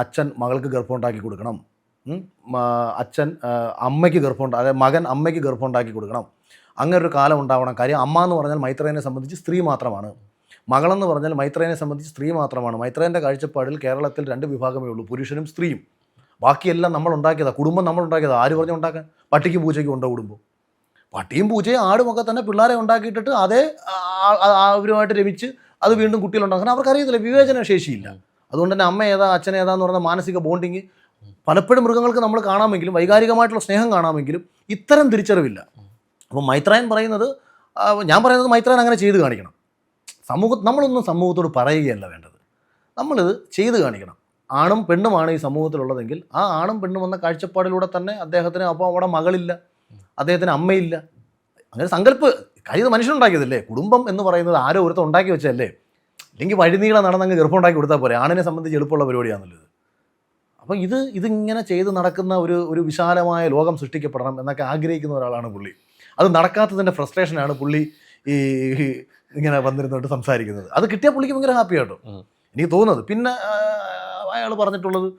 അച്ഛൻ മകൾക്ക് ഗർഭമുണ്ടാക്കി കൊടുക്കണം. അച്ഛൻ അമ്മയ്ക്ക് ഗർഭമുണ്ട അതായത് മകൻ അമ്മയ്ക്ക് ഗർഭമുണ്ടാക്കി കൊടുക്കണം. അങ്ങനെ ഒരു കാലം ഉണ്ടാവണം. കാര്യം അമ്മ എന്ന് പറഞ്ഞാൽ മൈത്രേനെ സംബന്ധിച്ച് സ്ത്രീ മാത്രമാണ്. മകളെന്ന് പറഞ്ഞാൽ മൈത്രേനെ സംബന്ധിച്ച് സ്ത്രീ മാത്രമാണ്. മൈത്രേന്റെ കാഴ്ചപ്പാടിൽ കേരളത്തിൽ രണ്ട് വിഭാഗമേ ഉള്ളൂ. പുരുഷനും സ്ത്രീയും. ബാക്കിയെല്ലാം നമ്മൾ ഉണ്ടാക്കിയതാണ് കുടുംബം നമ്മൾ ഉണ്ടാക്കിയതാണ് ആര് പറഞ്ഞു ഉണ്ടാക്കാൻ? പട്ടിക്കും പൂച്ചയ്ക്കും ഉണ്ടോ കുടുംബം പട്ടിയും പൂച്ചയും ആടുമൊക്കെ തന്നെ പിള്ളേരെ ഉണ്ടാക്കിയിട്ടിട്ട് അതേ അവരുമായിട്ട് രമിച്ച് അത് വീണ്ടും കുട്ടികളുണ്ടാക്കാൻ. അവർക്കറിയത്തില്ല വിവേചന ശേഷിയില്ല അതുകൊണ്ട് തന്നെ അമ്മ ഏതാ അച്ഛൻ ഏതാന്ന് പറയുന്ന മാനസിക ബോണ്ടിങ് പലപ്പോഴും മൃഗങ്ങൾക്ക് നമ്മൾ കാണാമെങ്കിലും വൈകാരികമായിട്ടുള്ള സ്നേഹം കാണാമെങ്കിലും ഇത്തരം തിരിച്ചറിവില്ല. അപ്പോൾ മൈത്രായൻ പറയുന്നത് ഞാൻ പറയുന്നത് മൈത്രായൻ അങ്ങനെ ചെയ്ത് കാണിക്കണം. സമൂഹ നമ്മളൊന്നും സമൂഹത്തോട് പറയുകയല്ല വേണ്ടത്. നമ്മളിത് ചെയ്ത് കാണിക്കണം. ആണും പെണ്ണുമാണ് ഈ സമൂഹത്തിലുള്ളതെങ്കിൽ ആ ആണും പെണ്ണും എന്ന കാഴ്ചപ്പാടിലൂടെ തന്നെ അദ്ദേഹത്തിന് അപ്പോൾ അവിടെ മകളില്ല അദ്ദേഹത്തിന് അമ്മയില്ല. അങ്ങനെ സങ്കല്പ് കാര്യം മനുഷ്യനുണ്ടാക്കിയതല്ലേ? കുടുംബം എന്ന് പറയുന്നത് ആരോ ഒരുത്തം ഉണ്ടാക്കി വെച്ചതല്ലേ? അല്ലെങ്കിൽ വഴിനീളം നടന്നങ്ങ് ചെറുപ്പമുണ്ടാക്കി കൊടുത്താൽ പോരെ. ആണിനെ സംബന്ധിച്ച് എളുപ്പമുള്ള പരിപാടിയാണുള്ളത് അപ്പോൾ ഇത് ഇതിങ്ങനെ ചെയ്ത് നടക്കുന്ന ഒരു ഒരു വിശാലമായ ലോകം സൃഷ്ടിക്കപ്പെടണം എന്നൊക്കെ ആഗ്രഹിക്കുന്ന ഒരാളാണ് പുള്ളി. അത് നടക്കാത്തതിന്റെ ഫ്രസ്ട്രേഷനാണ് പുള്ളി ഈ ഇങ്ങനെ വന്നിരുന്നോട്ട് സംസാരിക്കുന്നത്. അത് കിട്ടിയ പുള്ളിക്ക് ഭയങ്കര ഹാപ്പി ആട്ടോ. എനിക്ക് തോന്നുന്നത്. പിന്നെ അയാൾ പറഞ്ഞിട്ടുള്ളത്